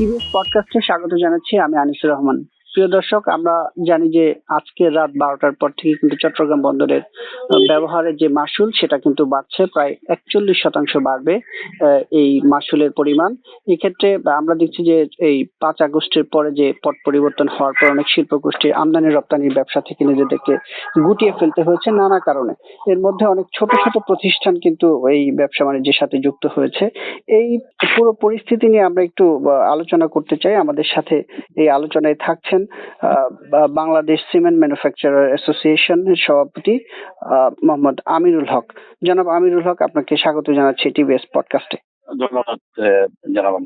TVS পডকাস্টে স্বাগত জানাচ্ছি আমি আনিসুর রহমান। প্রিয় দর্শক, আমরা জানি যে আজকে রাত বারোটার পর থেকে কিন্তু চট্টগ্রাম বন্দরের ব্যবহারের যে মাসুল, সেটা কিন্তু বাড়ছে, প্রায় একচল্লিশ শতাংশ বাড়বে এই মাসুলের পরিমাণ। এক্ষেত্রে আমরা দেখছি যে এই পাঁচ আগস্টের পরে যে পট পরিবর্তন হওয়ার পর অনেক শিল্প গোষ্ঠীর আমদানি রপ্তানির ব্যবসা থেকে নিজেদেরকে গুটিয়ে ফেলতে হয়েছে নানা কারণে। এর মধ্যে অনেক ছোট ছোট প্রতিষ্ঠান কিন্তু এই ব্যবসা বাণিজ্যের সাথে যুক্ত হয়েছে। এই পুরো পরিস্থিতি নিয়ে আমরা একটু আলোচনা করতে চাই। আমাদের সাথে এই আলোচনায় থাকছেন বা- বাংলাদেশ সিমেন্ট ম্যানুফ্যাকচারার অ্যাসোসিয়েশনের সভাপতি মোহাম্মদ আমিরুল হক। জনাব আমিরুল হক আপনাকে স্বাগত জানাচ্ছি টিভিএস পডকাস্টে। ধন্যবাদ জানাব।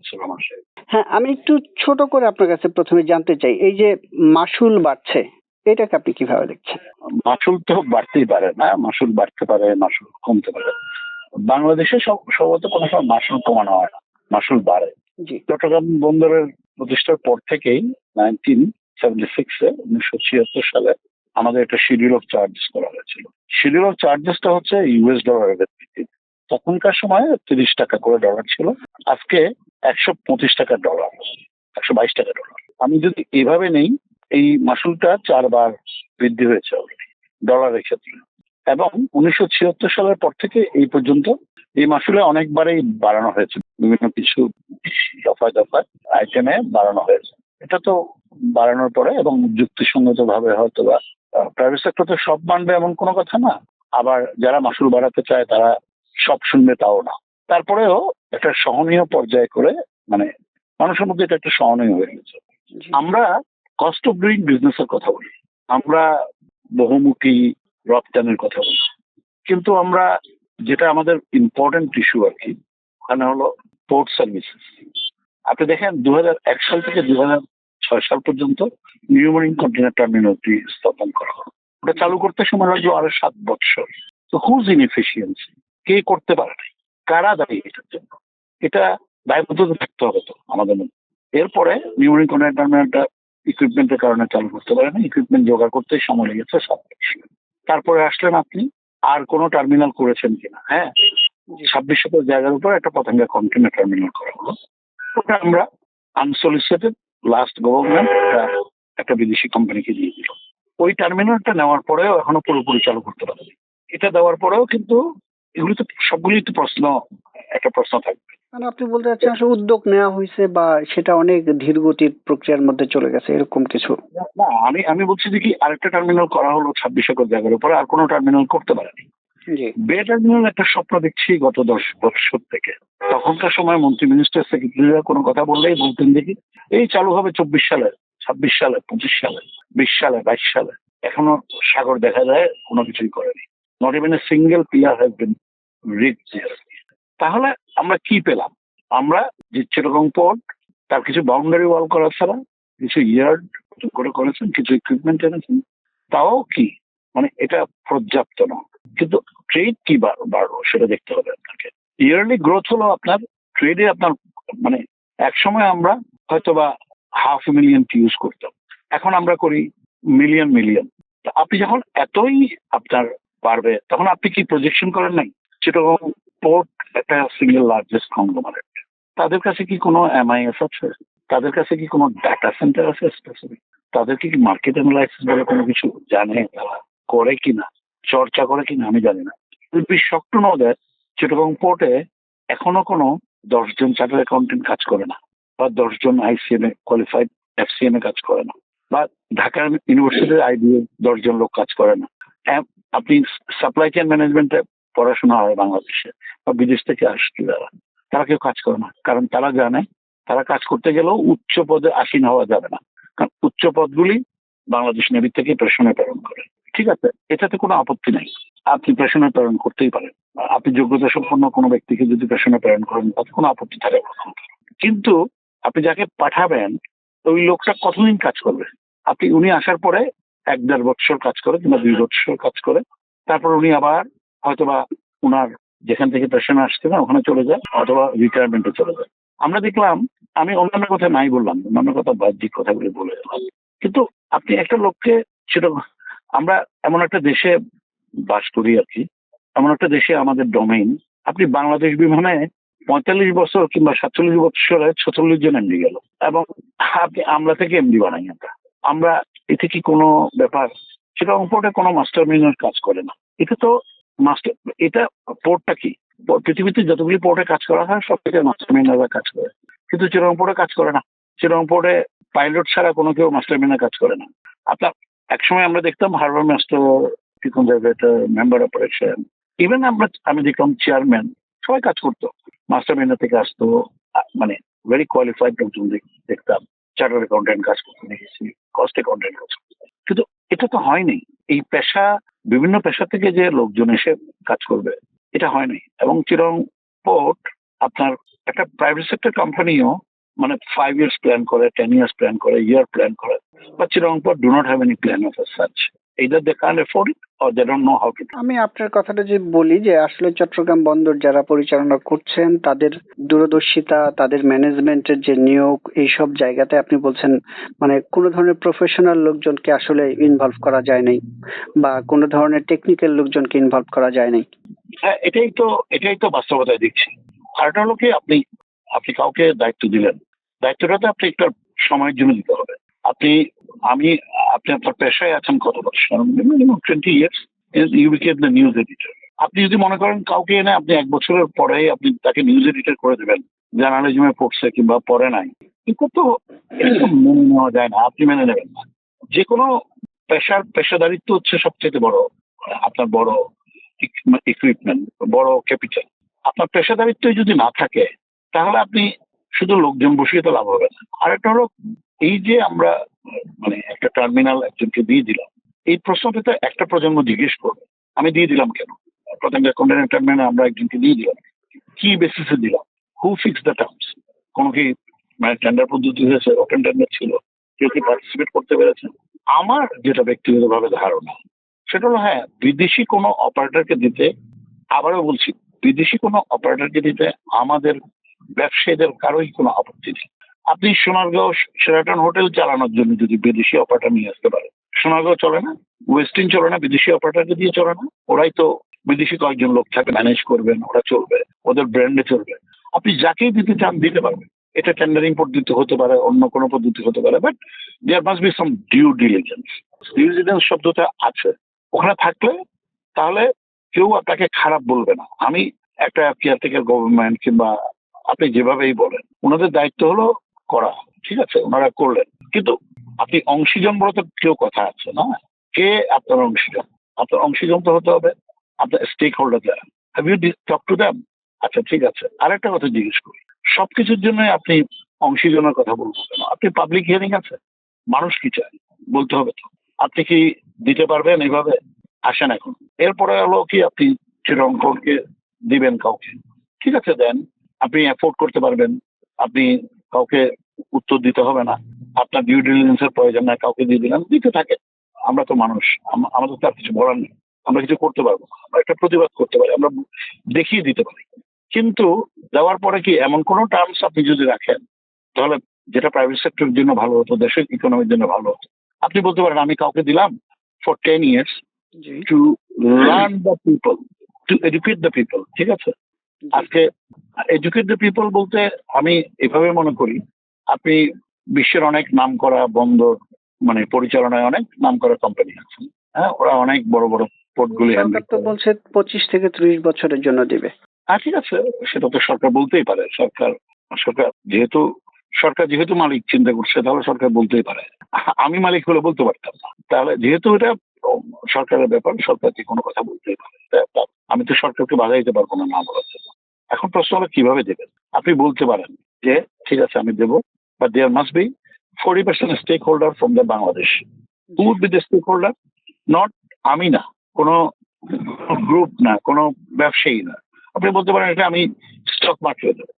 হ্যাঁ আমি একটু ছোট করে আপনার কাছে প্রথমে জানতে চাই এই যে মাসুল বাড়ছে এটাকে আপনি কীভাবে দেখছেন? মাসুল তো বাড়তেই পারে না মাসুল বাড়তে পারে মাসুল কমতে পারে। বাংলাদেশে সম্ভবত কোনো সময় মাসুল কমানো হয় না মাসুল বাড়ে। জি। চট্টগ্রাম বন্দরের প্রতিষ্ঠার পর থেকেই নাইনটিন সেভেন্টি সিক্সে উনিশশো ছিয়াত্তর সালে আমাদের একটা শিডিউল অফ চার্জেস করা হয়েছিল। শিডিউল অফ চার্জেসটা হচ্ছে ইউএস ডলারের ভিত্তিতে। তখনকার সময় তিরিশ টাকা করে ডলার ছিল। আজকে একশো পঁচিশ টাকা ডলার একশো বাইশ টাকা ডলার আমি যদি এভাবে নেই, এই মাসুলটা চারবার বৃদ্ধি হয়েছে অলরেডি ডলারের ক্ষেত্রে। এবং উনিশশো ছিয়াত্তর সালের পর থেকে এই পর্যন্ত এই মাসুলে অনেকবারই বাড়ানো হয়েছে। বিভিন্ন কিছু দফায় দফায় আইটেমে বাড়ানো হয়েছে। এটা তো বাড়ানোর পরে এবং যুক্তিসঙ্গত ভাবে হয়তো বা প্রাইভেট সেক্টর তো সব মানবে এমন কোনো কথা না। আবার যারা মাসুল বাড়াতে চায় তারা সব শুনবে তাও না। তারপরেও একটা সহনীয় পর্যায়ে করে মানে মানুষের মধ্যে এটা একটা সহনীয় হয়ে গেছে। আমরা কস্ট অফ ডুইং বিজনেস এর কথা বলি। আমরা বহুমুখী রপ্তানির কথা বলি। কিন্তু আমরা যেটা আমাদের ইম্পর্টেন্ট ইস্যু আর কি মানে হলো পোর্ট সার্ভিসেস আপনি দেখেন দু সাল থেকে দু হাজার ছয় সাল পর্যন্ত নিউ মারিন কন্টেনার টার্মিনালটি স্থাপন করা হলো। ওটা চালু করতে সময় লাগল আরও সাত বছর। তো হুজ ইনএফিসিয়েন্সি কে করতে পারে নাই? কারা দায়ী এটার জন্য? এটা দায়বদ্ধতা থাকতে হবে তো আমাদের মধ্যে। এরপরে নিউ মারিন কন্টেনার টার্মিনালটা ইকুইপমেন্টের কারণে চালু করতে পারে না ইকুইপমেন্ট জোগাড় করতে সময় লেগেছে সাত বছর। তারপরে আসলেন আপনি আর কোনো টার্মিনাল করেছেন কিনা? হ্যাঁ? ছাব্বিশ শত জায়গার উপর একটা পতাঙ্গা কন্টেনার টার্মিনাল করা হলো। ওটা আমরা আনসলিসিটেড লাস্ট গভর্নমেন্ট একটা বিদেশি কোম্পানিকে দিয়ে দিল। ওই টার্মিনালটা নেওয়ার পরেও এখনও পুরোপুরি চালু করতে পারেনি। এটা দেওয়ার পরেও কিন্তু এগুলি তো সবগুলি তো প্রশ্ন একটা প্রশ্ন থাকবে। মানে আপনি বলতে চাচ্ছেন আসলে উদ্যোগ নেওয়া হয়েছে বা সেটা অনেক ধীর গতির প্রক্রিয়ার মধ্যে চলে গেছে এরকম কিছু? না আমি আমি বলছি যে কি আরেকটা টার্মিনাল করা হলো ছাব্বিশ একর জায়গার উপরে আর কোনো টার্মিনাল করতে পারেনি। জি। বে টার্মিনাল একটা স্বপ্ন দেখছি গত দশ বছর থেকে। তখনকার সময় মন্ত্রী মিনিস্টার সেক্রেটারিরা কোনো কথা বললেই বলতেন দেখি, এই চালু হবে চব্বিশ সালে, ছাব্বিশ সালে, পঁচিশ সালে, বিশ সালে, বাইশ সালে। এখনও সাগর দেখা যায়, কোনো কিছুই করেনি। Not even a single pillar has been reach তাহলে আমরা কি পেলাম? আমরা যে চিরকম পোর্ট তার কিছু বাউন্ডারি ওয়াল করা ছাড়া, কিছু ইয়ার্ড করে করেছেন, কিছু ইকুইপমেন্ট এনেছেন, তাও কি? মানে এটা পর্যাপ্ত না কিন্তু ট্রেড কি বাড়- বাড়লো সেটা দেখতে হবে আপনাকে। ইয়ারলি গ্রোথ হলো আপনার ট্রেডে আপনার মানে এক সময় আমরা হয়তো বা হাফ মিলিয়ন ইউজ করতাম। এখন আমরা করি মিলিয়ন মিলিয়ন আপনি যখন এতই আপনার বাড়বে, তখন আপনি কি প্রজেকশন করেন নাই? চিটাগং পোর্ট একটা সিঙ্গেল লার্জেস্ট কংগ্লোমারেট তাদের কাছে কি কোনো এমআইএস আছে? তাদের কাছে কি কোনো ডাটা সেন্টার আছে স্পেসিফিক তাদের কি মার্কেট অ্যানালাইসিস বলে কোনো কিছু জানে তারা করে কিনা? চর্চা করে কিনা আমি জানি না। Be shock to know that পোর্টে এখনও কোনো দশজন চার্টার অ্যাকাউন্টেন্ট কাজ করে না বা দশজন আইসিএম এ কোয়ালিফাইড এফসিএম এ কাজ করে না বা ঢাকা ইউনিভার্সিটির আইডিএ দশজন লোক কাজ করে না। আপনি সাপ্লাই চেইন ম্যানেজমেন্টে পড়াশোনা হয় বাংলাদেশে বা বিদেশ থেকে আসছে যারা, তারা কেউ কাজ করে না। কারণ তারা জানে, তারা কাজ করতে গেলেও উচ্চ পদে আসীন হওয়া যাবে না। কারণ উচ্চ পদগুলি বাংলাদেশ নেভি থেকে প্রেষণে প্রেরণ করে। ঠিক আছে, এটাতে কোনো আপত্তি নাই। আপনি প্রেষণে প্রেরণ করতেই পারেন। আপনি যোগ্যতা সম্পন্ন কোনো ব্যক্তিকে যদি প্রেষণে প্রেরণ করেন, তাতে কোনো আপত্তি থাকে। কিন্তু আপনি যাকে পাঠাবেন, ওই লোকটা কতদিন কাজ করবে? আপনি, উনি আসার পরে এক দেড় বছর কাজ করে কিংবা দুই বছর কাজ করে, তারপর উনি আবার হয়তোবা উনার যেখান থেকে পেশেন্ট আসছে না, ওখানে চলে যায়, অথবা রিটায়ারমেন্টে চলে যায়। আমরা দেখলাম, আমি অন্যান্য কথা নাই বললাম, অন্যান্য কথা বাহ্যিক কথাগুলি বলে কিন্তু আপনি একটা লোককে সেটা আমরা এমন একটা দেশে বাস করি আর কি। এমন একটা দেশে আমাদের ডোমেইন আপনি বাংলাদেশ বিমানে পঁয়তাল্লিশ বছর কিংবা সাতচল্লিশ বছরে ছচল্লিশ জন এমডি গেল। এবং আপনি আমরা থেকে এমডি বানাই আমরা। আমরা এতে কি কোনো ব্যাপার? সেটা পোর্টে কোনো মাস্টার মাইন্ডের কাজ করে না। এটা তো মাস্টার এটা পোর্টটা কি? পৃথিবীতে যতগুলি পোর্টে কাজ করা হয়, সব থেকে মাস্টার মাইন্ডাররা কাজ করে। কিন্তু চিরং পোর্টে কাজ করে না। চিরং পোর্টে পাইলট ছাড়া কোনো কেউ মাস্টার মাইন্ডার কাজ করে না। আপনার একসময় আমরা দেখতাম harbour master conservator member operation even আমরা, আমি দেখলাম চেয়ারম্যান সবাই কাজ করতো। মাস্টার মাইন্ডার থেকে আসতো মানে ভেরি কোয়ালিফাইড লোকজন দেখতাম। চার্টার অ্যাকাউন্টেন্ট কাজ করতে দেখেছি কস্ট অ্যাকাউন্টেন্ট কাজ করতে কিন্তু এটা তো হয়নি। এই পেশা, বিভিন্ন পেশা থেকে যে লোকজন এসে কাজ করবে, এটা হয়নি। এবং চিরং পোর্ট, আপনার একটা প্রাইভেট সেক্টর কোম্পানিও মানে ফাইভ ইয়ার্স প্ল্যান করে টেন ইয়ার্স প্ল্যান করে ইয়ার প্ল্যান করে। But চিরং do not have any plan of such either they can't afford it or they don't know how to do it. আমি আপনার কথাটা যে বলি যে আসলে চট্টগ্রাম বন্দর যারা পরিচালনা করছেন তাদের দূরদর্শিতা তাদের ম্যানেজমেন্টের যে নিয়োগ এইসব জায়গাতে আপনি বলছেন মানে কোনো ধরনের প্রফেশনাল লোকজনকে আসলে ইনভলভ করা যায় নাই বা কোনো ধরনের টেকনিক্যাল লোকজনকে ইনভলভ করা যায় নাই। হ্যাঁ এটাই তো এটাই তো বাস্তবতায় দেখছি। আরেকটা হলো কি আপনি আপনি কাউকে দায়িত্ব দিলেন দায়িত্বটা তো আপনি একটা সময়ের জন্য দিতে হবে। আপনি, আমি, আপনি আপনার পেশায় আছেন কত বছর? Minimum twenty years you the news editor আপনি যদি মনে করেন কাউকে এনে আপনি এক বছরের পরে আপনি তাকে নিউজ এডিটর করে দেবেন জার্নালিজমে পড়ছে কিংবা পড়ে নাই এটা তো তো মেনে নেওয়া যায় না, আপনি মেনে নেবেন না। যে কোনো পেশার, পেশাদারিত্ব হচ্ছে সবচেয়ে বড়, আপনার বড় ইকুইপমেন্ট বড় ক্যাপিটাল আপনার পেশাদারিত্বই যদি না থাকে তাহলে আপনি শুধু লোকজন বসিয়ে তো লাভ হবে না। আরেকটা হলো, এই যে আমরা মানে একটা টার্মিনাল একজনকে দিয়ে দিলাম, এই প্রশ্নটা তো একটা প্রজন্ম জিজ্ঞেস করবে, আমি দিয়ে দিলাম কেন? প্রথম টার্মিনাল আমরা একজনকে দিয়ে দিলাম, কি বেসিসে দিলাম? হু ফিক্স দ্য টার্মস কোনো কি মানে টেন্ডার পদ্ধতি হয়েছে ওপেন টেন্ডার ছিল, কেউ কি পার্টিসিপেট করতে পেরেছে? আমার যেটা ব্যক্তিগতভাবে ধারণা, সেটা হলো হ্যাঁ বিদেশি কোনো অপারেটরকে দিতে, আবারও বলছি, বিদেশি কোনো অপারেটরকে দিতে আমাদের ব্যবসায়ীদের কারোই কোনো আপত্তি নেই। আপনি সোনারগাঁও সেরাটন হোটেল চালানোর জন্য যদি বিদেশি অপারেটর নিয়ে আসতে পারে সোনারগাঁও চলে না ওয়েস্টিন চলে না, বিদেশি অপারেটরকে দিয়ে চলে না। ওরাই তো বিদেশি কয়েকজন লোক থাকে ম্যানেজ করবেন, ওরা চলবে, ওদের ব্র্যান্ডে চলবে। আপনি যাকেই দিতে চান, দিতে পারবেন। এটা টেন্ডারিং পদ্ধতি হতে পারে, অন্য কোনো পদ্ধতি হতে পারে but there must be some due diligence due diligence শব্দটা আছে। ওখানে থাকলে তাহলে কেউ আপনাকে খারাপ বলবে না। আমি একটা কেয়ারটেকার গভর্নমেন্ট কিংবা আপনি যেভাবেই বলেন, ওনাদের দায়িত্ব হলো করা, ঠিক আছে, ওনারা করলেন। কিন্তু আপনি অংশীজন বলতে কেউ কথা আছে না? কে আপনার অংশীজন? আপনার অংশীজন তো হতে হবে, আপনার স্টেক হোল্ডার যারা have you talk to them আচ্ছা ঠিক আছে, আরেকটা কথা জিজ্ঞেস করি। সবকিছুর জন্য আপনি অংশীজনের কথা বলব কেন আপনি পাবলিক হিয়ারিং আছে, মানুষ কি চায়? বলতে হবে তো। আপনি কি দিতে পারবেন এইভাবে আসেন এখন। এরপরে হলো কি আপনি চিরঙ্কনকে দিবেন কাউকে। ঠিক আছে, দেন। আপনি অ্যাফোর্ড করতে পারবেন। আপনি কাউকে উত্তর দিতে হবে না। আপনার ডিউ ডিলিজেন্সের প্রয়োজন না কাউকে দিয়ে দিলেন দিতে থাকে। আমরা তো মানুষ আমাদের তো আর কিছু বলার নেই। আমরা কিছু করতে পারব আমরা একটা প্রতিবাদ করতে পারি আমরা দেখিয়ে দিতে পারি। কিন্তু দেওয়ার পরে কি এমন কোনো টার্মস আপনি যদি রাখেন তাহলে যেটা প্রাইভেট সেক্টরের জন্য ভালো হতো দেশের ইকোনমির জন্য ভালো হতো। আপনি বলতে পারেন আমি কাউকে দিলাম for ten years to learn the people to educate the people ঠিক আছে? আজকে এডুকেট দ্য পিপল বলতে আমি এভাবে মনে করি আপনি বিশ্বের অনেক নাম করা বন্দর মানে পরিচালনায় অনেক নাম করা কোম্পানি আছে। হ্যাঁ ওরা অনেক বড় বড় পোর্টগুলি তো বলছে পঁচিশ থেকে ত্রিশ বছরের জন্য দিবে। হ্যাঁ ঠিক আছে সেটা তো সরকার বলতেই পারে। সরকার সরকার যেহেতু সরকার যেহেতু মালিক চিন্তা করছে তাহলে সরকার বলতেই পারে। আমি মালিক হলে বলতে পারতাম না। তাহলে যেহেতু এটা সরকারের ব্যাপার সরকার যে কোনো কথা বলতেই পারে। আমি তো সরকারকে বাধা দিতে পারব না না বলার জন্য। এখন প্রশ্ন হলো কীভাবে দেবেন? আপনি বলতে পারেন যে ঠিক আছে আমি দেবো। But there must be forty percent stakeholder from the Bangladesh who would be the stakeholder not আমি না কোনো গ্রুপ না কোনো ব্যবসায়ী না। আপনি বলতে পারেন এটা আমি স্টক মার্কেটে দেবো।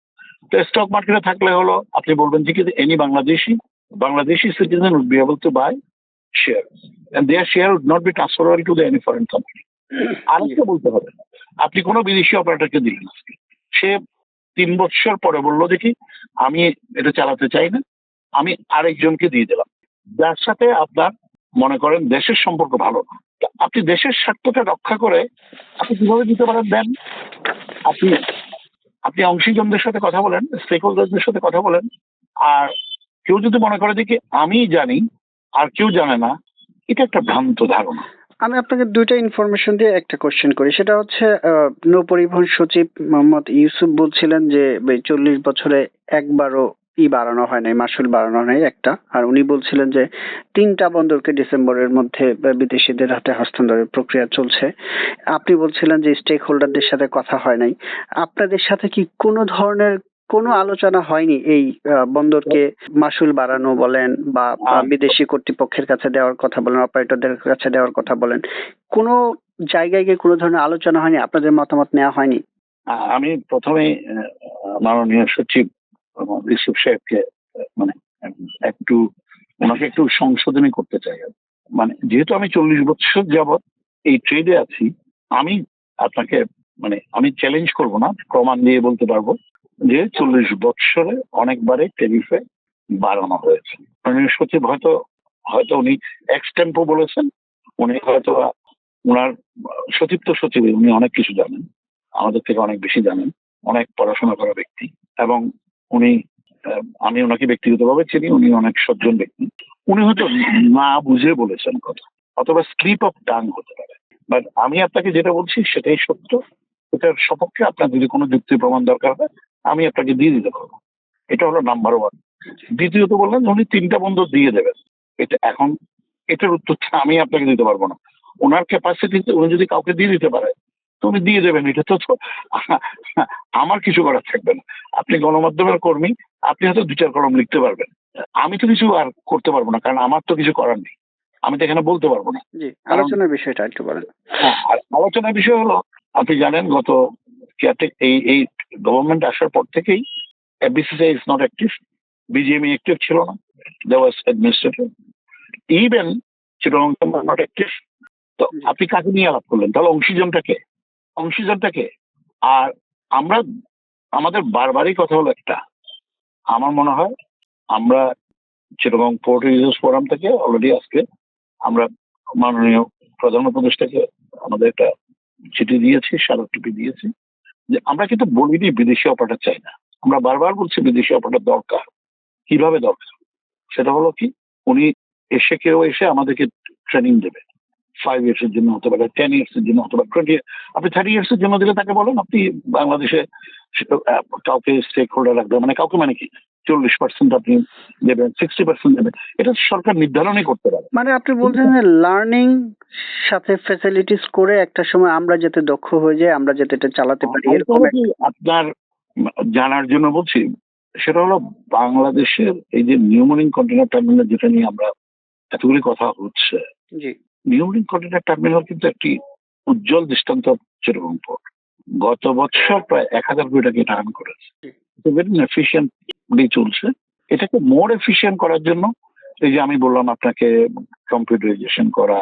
তো স্টক মার্কেটে থাকলে হলো আপনি বলবেন যে any Bangladeshi Bangladeshi citizen would be able to buy share and their share would not be transferable to the any foreign company. আরেকটা বলতে হবে আপনি কোনো বিদেশি অপারেটরকে দিলেন আজকে। সে তিন বছর পরে বলল, দেখি, আমি এটা চালাতে চাই না, আমি আরেকজনকে দিয়ে দিলাম। যার সাথে আপনার, মনে করেন, দেশের সম্পর্ক ভালো আপনি দেশের স্বার্থটা রক্ষা করে আপনি কীভাবে দিতে পারেন দেন? আপনি আপনি অংশীজনদের সাথে কথা বলেন স্টেক হোল্ডারদের সাথে কথা বলেন। আর কেউ যদি মনে করে, দেখি, আমি জানি, আর কেউ জানে না, এটা একটা ভ্রান্ত ধারণা। আমি আপনাকে দুইটা ইনফরমেশন দিয়ে একটা কোশ্চেন করি। সেটা হচ্ছে আহ, নৌ সচিব মোহাম্মদ ইউসুফ বলছিলেন যে চল্লিশ বছরে একবারও ই বাড়ানো হয় নাই মাসুল বাড়ানো হয় নাই একটা। আর উনি বলছিলেন যে তিনটা বন্দরকে ডিসেম্বরের মধ্যে বিদেশিদের হাতে হস্তান্তরের প্রক্রিয়া চলছে। আপনি বলছিলেন যে স্টেক হোল্ডারদের সাথে কথা হয় নাই। আপনাদের সাথে কি কোনো ধরনের কোনো আলোচনা হয়নি এই বন্দরকে মাসুল বাড়ানো বলেন বা বিদেশি কর্তৃপক্ষের কাছে দেওয়ার কথা বলেন অপারেটরদের কাছে দেওয়ার কথা বলেন কোনো জায়গায় গিয়ে কোনো ধরনের আলোচনা হয়নি? আপনাদের মতামত নেওয়া হয়নি? আমি প্রথমে মাননীয় সচিব ইউসুফ সাহেবকে মানে একটু ওনাকে একটু সংশোধনী করতে চাই। মানে যেহেতু আমি চল্লিশ বছর যাবৎ এই ট্রেডে আছি আমি আপনাকে মানে আমি চ্যালেঞ্জ করব না প্রমাণ দিয়ে বলতে পারব। যে চল্লিশ বৎসরে অনেকবারে টেরিফে বাড়ানো হয়েছে। সচিব হয়তো হয়তো উনি এক্সটেম্পো বলেছেন, উনি হয়তো ওনার সচিব তো সচিব উনি অনেক কিছু জানেন, আমাদের থেকে অনেক বেশি জানেন, অনেক পড়াশোনা করা ব্যক্তি এবং উনি আমি ওনাকে ব্যক্তিগতভাবে চিনি, উনি অনেক সজ্জন ব্যক্তি। উনি হয়তো না বুঝে বলেছেন কথা, অথবা স্লিপ অফ টাং হতে পারে। বাট আমি আপনাকে যেটা বলছি সেটাই সত্য, এটার সপক্ষে আপনার যদি কোনো যুক্তি প্রমাণ দরকার হয় আমি আপনাকে দিয়ে দিতে পারব। এটা হলো নাম্বার ওয়ান দ্বিতীয়ত বললেন উনি তিনটা বন্ধ দিয়ে দেবেন। এটা এখন এটার উত্তরটা আমি আপনাকে দিতে পারব না। ওনার ক্যাপাসিটিতে উনি যদি কাউকে দিয়ে দিতে পারে তো উনি দিয়ে দেবেন। এটা তো আমার কিছু করার থাকবে না। আপনি গণমাধ্যমের কর্মী আপনি হয়তো দু চার কলম লিখতে পারবেন। আমি তো কিছু আর করতে পারব না কারণ আমার তো কিছু করার নেই। আমি তো এখানে বলতে পারব না। আলোচনার বিষয়টা একটু বলেন। হ্যাঁ, আর আলোচনার বিষয় হলো আপনি জানেন গত এই এই গভর্নমেন্ট আসার পর থেকেই BCCI is not active BGME active ছিল না দেওয়া ওয়াজ অ্যাডমিনিস্ট্রেটর ইভেন চিরং নট অ্যাক্টিভ তো আপনি কাকে নিয়ে আলাপ করলেন? তাহলে অংশীজনটাকে। অংশীজনটাকে। আর আমরা আমাদের বারবারই কথা হলো একটা। আমার মনে হয় আমরা চিরগং পোর্ট ইউজার্স ফোরাম থেকে অলরেডি আজকে আমরা মাননীয় প্রধান উপদেষ্টাকে আমাদের একটা চিঠি দিয়েছি স্মারকলিপি দিয়েছি। যে আমরা কিন্তু বলিনি বিদেশি অপারেটর চাই না। আমরা বারবার বলছি বিদেশি অপারেটর দরকার। কীভাবে দরকার? সেটা হলো কি, উনি এসে কেউ এসে আমাদেরকে ট্রেনিং দেবে। ফাইভ ইয়ার্স এর জন্য হতে পারে টেন ইয়ার্স এর জন্য হতে পারে টোয়েন্টি আপনি থার্টি ইয়ার্স এর জন্য দিলে তাকে বলেন, আপনি বাংলাদেশে কাউকে স্টেক হোল্ডার রাখবেন। মানে কাউকে মানে কি? চল্লিশ পার্সেন্ট আপনি দেবেন সিক্সটি পার্সেন্ট দেবেন এটা সরকার নির্ধারণই করতে পারে। মানে আপনি বলছেন যে লার্নিং সাথে ফ্যাসিলিটিস করে একটা সময় আমরা যাতে দক্ষ হয়ে যাই আমরা যাতে এটা চালাতে পারি এরকম আপনার জানার জন্য বলছি সেটা হলো বাংলাদেশের এই যে নিউমোনিং কন্টেনার টার্মিনাল যেটা নিয়ে আমরা এতগুলি কথা হচ্ছে নিউমোনিং কন্টেনার টার্মিনাল কিন্তু একটি উজ্জ্বল দৃষ্টান্ত যেরকম গত বছর প্রায় এক হাজার কোটি টাকা এটা আর্ন করেছে ভেরি এফিসিয়েন্টলি চলছে। এটাকে মোর এফিসিয়েন্ট করার জন্য এই যে আমি বললাম আপনাকে কম্পিউটারাইজেশন করা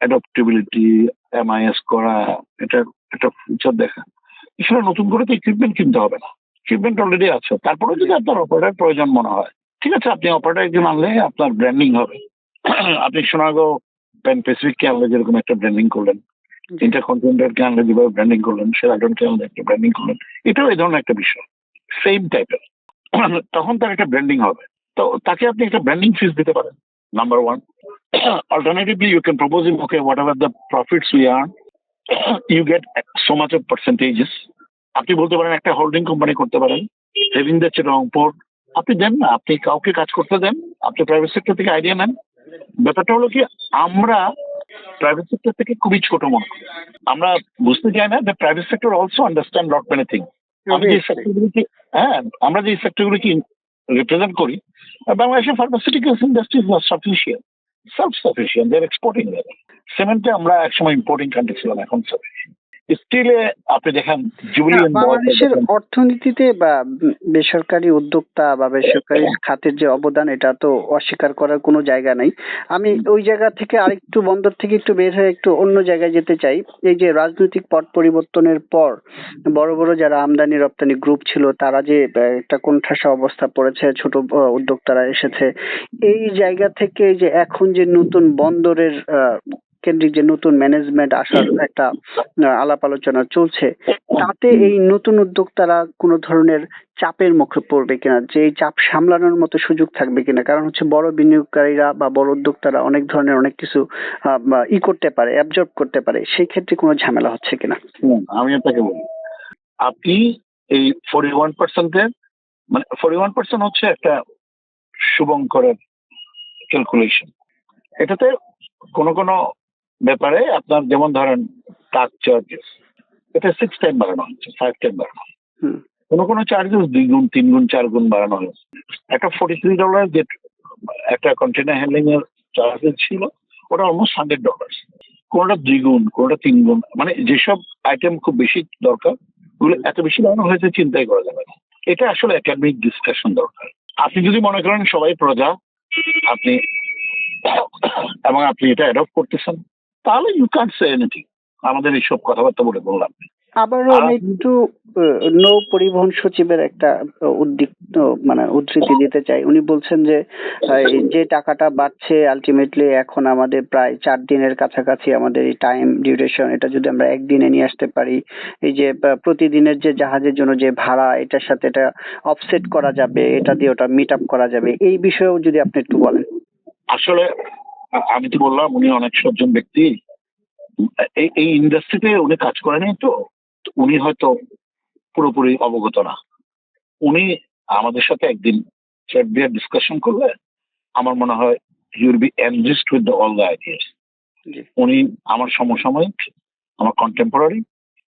অ্যাডপ্টেবিলিটি এমআইএস করা এটা একটা ফিউচার দেখা। এছাড়া নতুন করে তো ইকুইপমেন্ট কিনতে হবে না। ইকুইপমেন্ট অলরেডি আছে। তারপরে যদি আপনার অপারেটার প্রয়োজন মনে হয় ঠিক আছে আপনি অপারেটার একজন আনলে আপনার ব্র্যান্ডিং হবে। আপনি সোনাগো প্যান প্যাসিফিককে আনলে যেরকম একটা ব্র্যান্ডিং করলেন ইন্টারকন্টিনেন্টালকে আনলে যেভাবে ব্র্যান্ডিং করলেন সেরাটনকে আনলে একটা ব্র্যান্ডিং করলেন এটাও এই ধরনের একটা বিষয়। সেম টাইপের তখন তার একটা ব্র্যান্ডিং হবে। তো তাকে আপনি একটা ব্র্যান্ডিং ফিস দিতে পারেন number one alternatively, you can propose him, okay, whatever the profits we earn, you get so much of percentages. আপনি বলতে পারেন, একটা হোল্ডিং কোম্পানি করতে পারেন সেভিং দ্য চিরং পোর্ট আপনি দেন না, আপনি কাউকে কাজ করতে দেন, আপনি প্রাইভেট সেক্টর থেকে আইডিয়া নেন। ব্যাপারটা হলো কি, আমরা প্রাইভেট সেক্টর থেকে খুবই ছোট মনে আমরা বুঝতে চাই না the private sector also understand lot many thing আমি যে সেক্টরগুলিকে হ্যাঁ আমরা যে সেক্টরগুলিকে রিপ্রেজেন্ট করি বাংলাদেশের pharmaceuticals industry is not sufficient self sufficient there exporting সিমেন্টে আমরা একসময় ইম্পোর্টিং কান্ট্রি ছিলাম এখন সাফিসিয়েন্ট স্টিলে আপনি দেখেন বাংলাদেশের অর্থনীতিতে বা বেসরকারি উদ্যোক্তা বা বেসরকারি খাতের যে অবদান এটা তো অস্বীকার করার কোনো জায়গা নাই। আমি ওই জায়গা থেকে আরেকটু বন্দর থেকে একটু বের হয়ে একটু অন্য জায়গায় যেতে চাই। এই যে রাজনৈতিক পট পরিবর্তনের পর বড় বড় যারা আমদানি রপ্তানি গ্রুপ ছিল তারা যে একটা কোণঠাসা অবস্থা পড়েছে ছোট উদ্যোক্তারা এসেছে। এই জায়গা থেকে যে এখন যে নতুন বন্দরের আহ, কেন্দ্রিক যে নতুন ম্যানেজমেন্ট আসার একটা আলাপ আলোচনা চলছে তাতে এই নতুন উদ্যোক্তারা কোনো ধরনের চাপের মুখে পড়বে কিনা? যে এই চাপ সামলানোর মতো সুযোগ থাকবে কিনা? কারণ হচ্ছে বড় বিনিয়োগকারীরা বা বড় উদ্যোক্তারা অনেক ধরনের অনেক কিছু ই করতে পারে অ্যাবজর্ব করতে পারে সেই ক্ষেত্রে কোনো ঝামেলা হচ্ছে কিনা? আমি আপনাকে বলি। আপনি এই ফোর্টি ওয়ান পার্সেন্টের মানে ফোর্টি ওয়ান পার্সেন্ট হচ্ছে একটা শুভঙ্করের ক্যালকুলেশন এটাতে কোনো কোনো ব্যাপারে আপনার যেমন ধরেন টাক চার্জেস এটা সিক্স টাইম বাড়ানো হচ্ছে ফাইভ টাইম বাড়ানো। কোনো কোনো চার্জেস দুই গুণ তিন গুণ চার গুণ বাড়ানো হয়েছে। একটা ফোর্টি থ্রি ডলার যে একটা কন্টেনার হ্যান্ডলিং এর চার্জেস ছিল ওটা অলমোস্ট হান্ড্রেড ডলার কোনোটা দুই গুণ কোনোটা তিন গুণ মানে যেসব আইটেম খুব বেশি দরকার ওগুলো এত বেশি বাড়ানো হয়েছে চিন্তাই করা যাবে না। এটা আসলে একাডেমিক ডিসকাশন দরকার। আপনি যদি মনে করেন সবাই প্রজা আপনি এবং আপনি এটা অ্যাডপ্ট করতেছেন তাহলে ইউ ক্যান সে এনিথিং আমাদের এইসব কথাবার্তা বলে আবারও আর আমি একটু নৌ পরিবহন সচিবের একটা আহ, মানে উদ্ধৃতি দিতে চাই। উনি বলছেন যে যে টাকাটা বাড়ছে আলটিমেটলি এখন আমাদের প্রায় চার দিনের কাছাকাছি আমাদের এই টাইম ডিউরেশন এটা যদি আমরা একদিনে নিয়ে আসতে পারি এই যে প্রতিদিনের যে জাহাজের জন্য যে ভাড়া এটার সাথে এটা অফসেট করা যাবে এটা দিয়ে ওটা মিট আপ করা যাবে এই বিষয়েও যদি আপনি একটু বলেন। আসলে আমি তো বললাম উনি অনেক সজ্জন ব্যক্তি। এই ইন্ডাস্ট্রিতে উনি কাজ করেনি তো। তো উনি হয়তো পুরোপুরি অবগত না। উনি আমাদের সাথে একদিন চ্যাট দিয়ে ডিসকাশন করলে আমার মনে হয় you'll be enriched with the all the ideas উনি আমার সমসাময়িক আমার কন্টেম্পোরারি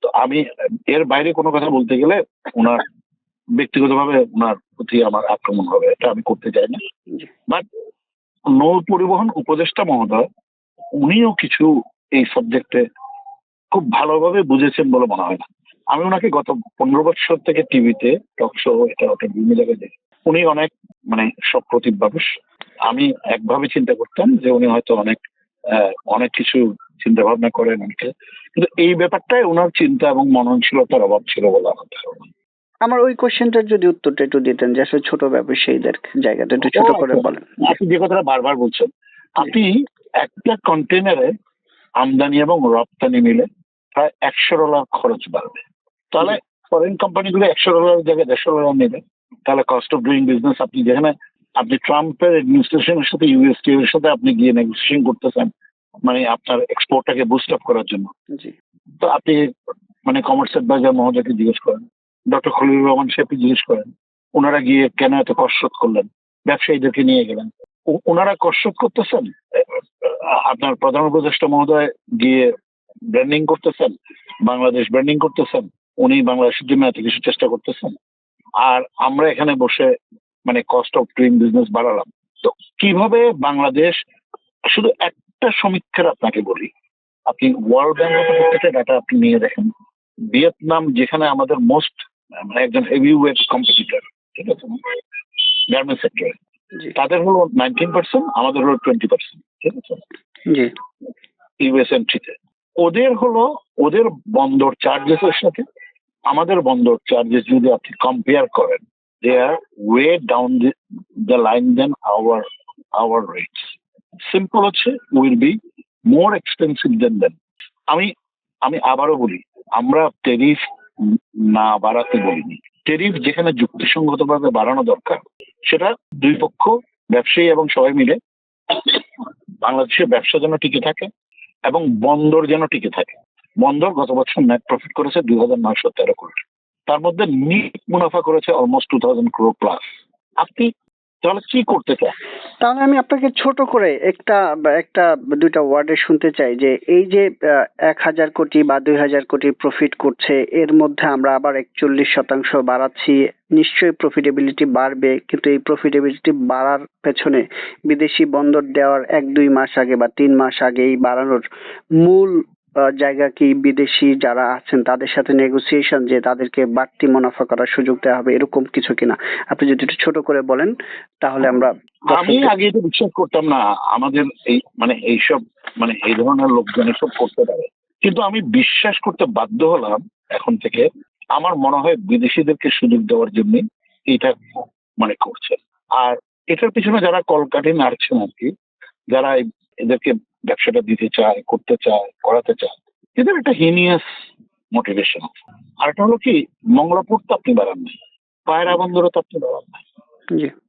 তো আমি এর বাইরে কোনো কথা বলতে গেলে ওনার ব্যক্তিগতভাবে ওনার প্রতি আমার আক্রমণ হবে। এটা আমি করতে চাই না। বাট নৌ পরিবহন উপদেষ্টা মহোদয়, উনিও কিছু এই সাবজেক্টে খুব ভালোভাবে বুঝেছেন বলে মনে হয় না। আমি ওনাকে গত পনেরো বছর থেকে টিভিতে টক শো এটা ওটা বিভিন্ন জায়গায় দেখি। উনি অনেক মানে সপ্রতিভ মানুষ আমি একভাবে চিন্তা করতাম যে উনি হয়তো অনেক অনেক কিছু চিন্তা ভাবনা করেন অনেকে। কিন্তু এই ব্যাপারটাই ওনার চিন্তা এবং মননশীলতার অভাব ছিল বলে আমার ধারণা। আমার ওই কোশ্চেনটার যদি উত্তরটা একটু দিতেন যে আসলে ছোট ব্যবসায়ীদের জায়গাটা একটু ছোট করে আচ্ছা। বলেন। আপনি যে কথাটা বারবার বলছেন আপনি একটা কন্টেনারে আমদানি এবং রপ্তানি মিলে প্রায় একশো ডলার খরচ বাড়বে। তাহলে ফরেন কোম্পানিগুলো একশো ডলার জায়গায় দেড়শো ডলার নেবে। তাহলে কস্ট অফ ডুইং বিজনেস আপনি যেখানে আপনি ট্রাম্পের অ্যাডমিনিস্ট্রেশনের সাথে ইউএসটি এর সাথে আপনি গিয়ে নেগোসিয়েশন করতেছেন মানে আপনার এক্সপোর্টটাকে বুস্ট আপ করার জন্য। জি। তো আপনি মানে কমার্স অ্যাডভাইজার মহোদয়কে জিজ্ঞেস করেন ডক্টর খলিলুর রহমান সাহেবকে জিজ্ঞেস করেন, ওনারা গিয়ে কেন এত কসরত করলেন? ব্যবসায়ীদেরকে নিয়ে গেলেন। ওনারা কসরত করতেছেন? আপনার প্রধান উপদেষ্টা মহোদয় গিয়ে ব্র্যান্ডিং করতেছেন? বাংলাদেশ ব্র্যান্ডিং করতেছেন? উনি বাংলাদেশের জন্য এত কিছু চেষ্টা করতেছেন? আর আমরা এখানে বসে মানে কস্ট অফ ডুইং বিজনেস বাড়ালাম। তো কীভাবে বাংলাদেশ, শুধু একটা সমীক্ষার আপনাকে বলি, আপনি ওয়ার্ল্ড ব্যাংক ডাটা আপনি নিয়ে দেখেন। ভিয়েতনাম যেখানে আমাদের মোস্ট মানে একজন হেভি ওয়েট কম্পিটিটর ঠিক আছে? গার্মেন্ট সেক্টরে তাদের হলো নাইনটিন পার্সেন্ট আমাদের হলো টোয়েন্টি পার্সেন্ট ঠিক আছে? ইউএস এন্ট্রিতে ওদের হলো ওদের বন্দর চার্জেস এর সাথে আমাদের বন্দর চার্জেস যদি আপনি কম্পেয়ার করেন they are way down the line then our our rates simple হচ্ছে will be more expensive than than আমি আমি আবারও বলি আমরা টেরিফ না বাড়াতে বলিনি। টেরিফ যেখানে যুক্তিসঙ্গতভাবে বাড়ানো দরকার, সেটা দুই পক্ষ, ব্যবসায়ী এবং সবাই মিলে বাংলাদেশের ব্যবসা যেন টিকে থাকে এবং বন্দর যেন টিকে থাকে। বন্দর গত বছর নেট প্রফিট করেছে দুই হাজার নয়শো তেরো কোটি তার মধ্যে নিট মুনাফা করেছে almost two thousand crore plus আপনি তাহলে কি করতে চান? তাহলে আমি আপনাকে ছোট করে একটা একটা, দুইটা ওয়ার্ডে শুনতে চাই যে এই যে এক হাজার কোটি বা দুই হাজার কোটি প্রফিট করছে, এর মধ্যে আমরা আবার একচল্লিশ শতাংশ বাড়াচ্ছি, নিশ্চয়ই প্রফিটেবিলিটি বাড়বে, কিন্তু এই প্রফিটেবিলিটি বাড়ার পেছনে বিদেশি বন্দর দেওয়ার এক দুই মাস আগে বা তিন মাস আগে এই বাড়ানোর মূল জায়গা কি বিদেশি যারা আছেন তাদের সাথে নেগোসিয়েশন যে তাদেরকে বাড়তি মুনাফা করার সুযোগ দেওয়া হবে এরকম কিছু কিনা? আপনি যদি একটু ছোট করে বলেন তাহলে আমরা আমি আগে তো বিশ্বাস করতাম না আমাদের এই মানে এইসব মানে এই ধরনের লোকজন এসব করতে পারে। কিন্তু আমি বিশ্বাস করতে বাধ্য হলাম এখন থেকে আমার মনে হয় বিদেশিদেরকে সুযোগ দেওয়ার জন্য এটা মানে করছে। আর এটার পিছনে যারা কলকাঠি নাড়ছেন আর কি যারা এদেরকে ব্যবসাটা দিতে চায় করতে চায় করাতে চায় এদের একটা হিনিয়াস মোটিভেশন আর একটা হলো কি মঙ্গলাপুর তো আপনি বাড়ান নাই পায়রা বন্দরও তো আপনি বাড়ান নাই।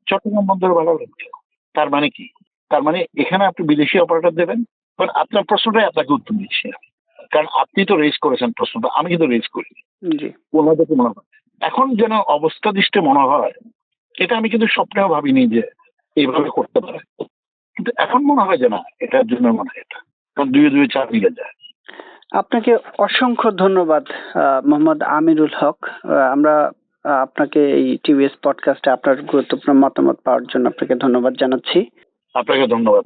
চট্টগ্রাম বন্দর বাড়ালেন কেন? তার মানে কি? তার মানে এখানে আপনি বিদেশি অপারেটর দেবেন কারণ আপনার প্রশ্নটাই আপনাকে উত্তর দিচ্ছি আমি। কারণ আপনি তো রেজ করেছেন প্রশ্নটা আমি কিন্তু রেজ করি ওনাদেরকে মনে হয়। এখন যেন অবস্থা দৃষ্টে মনে হয় এটা আমি কিন্তু স্বপ্নেও ভাবিনি যে এইভাবে করতে পারে। কিন্তু এখন মনে হয় যে না এটার জন্য মনে হয় এটা। কারণ দুয়ে দুয়ে চার মিলে যায়। আপনাকে অসংখ্য ধন্যবাদ মোহাম্মদ আমিরুল হক। আমরা আপনাকে এই টিভিএস পডকাস্টে আপনার গুরুত্বপূর্ণ মতামত পাওয়ার জন্য আপনাকে ধন্যবাদ জানাচ্ছি। আপনাকে ধন্যবাদ।